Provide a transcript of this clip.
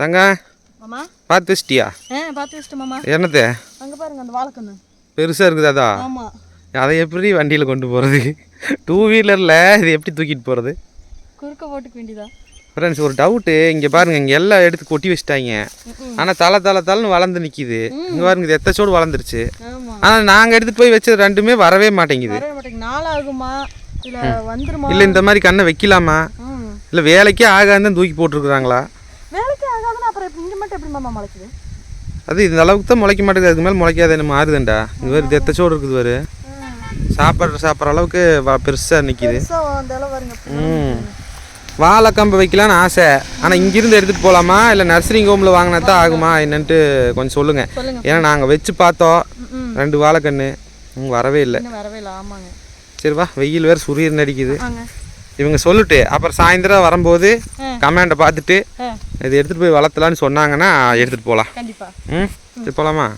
தங்க மாமா. பார்த்து வச்சிட்டியா ஆ பார்த்து வச்சுட்டு மாமா. என்னது? அங்கே பாருங்க அந்த வாழைக்கண்ணு. பெருசாக இருக்குது அதா? ஆமாம் அதை எப்படி வண்டியில் கொண்டு போகிறது டூ வீலரில் இது எப்படி தூக்கிட்டு போகிறது குறுக்க போட்டுக்க வேண்டியதா? ஃப்ரெண்ட்ஸ் ஒரு டவுட்டு இங்கே பாருங்க இங்கே எல்லாம் எடுத்து கொட்டி வச்சிட்டாங்க. ஆனால் தலை தலை தலைன்னு வளர்ந்து நிற்கிது இங்கே பாருங்க இது எத்தச்சோடு வளர்ந்துருச்சு. ஆனால் நாங்கள் எடுத்துகிட்டு போய் வச்சது ரெண்டுமே வரவே மாட்டேங்குது. வரவே மாட்டேங்க நாள் ஆகுமா இல்லை இந்த மாதிரி கண்ணை வைக்கலாமா? இல்லை வேலைக்கே ஆகாதுன்னு தூக்கி போட்டிருக்குறாங்களா? அப்புறம் இங்க மட்டும் எப்படி மாமா முளைக்குது? அது இந்த அளவுக்கு தான் முளைக்க மாட்டேங்குது. அதுக்கு மேலே முளைக்காத. என்ன மாறுதுண்டா? இங்கே வேறு எத்தச்சோடு இருக்குது வேறு சாப்பிட்ற சாப்பிட்ற அளவுக்கு பெருசாக நிற்கிது ம். வாழைக்கம்பு வைக்கலான்னு ஆசை. ஆனால் இங்கிருந்து எடுத்துகிட்டு போகலாமா இல்லை நர்சரிங் ஹோமில் வாங்கினா தான் ஆகுமா? என்னன்ட்டு கொஞ்சம் சொல்லுங்கள் சொல்லுங்க. ஏன்னா நாங்கள் வச்சு பார்த்தோம். ரெண்டு வாழைக்கன்று வரவே இல்லை. வரவே இல்லை. சரி வா வெயில் வேறு சுரியர் நடிக்குது இவங்க சொல்லிட்டு அப்புறம் சாயந்தரம் வரும்போது. கமெண்டை பார்த்துட்டு இது எடுத்துகிட்டு போய் வளர்த்தலான்னு சொன்னாங்கன்னா எடுத்துகிட்டு போகலாம். ம்? சரி போகலாம்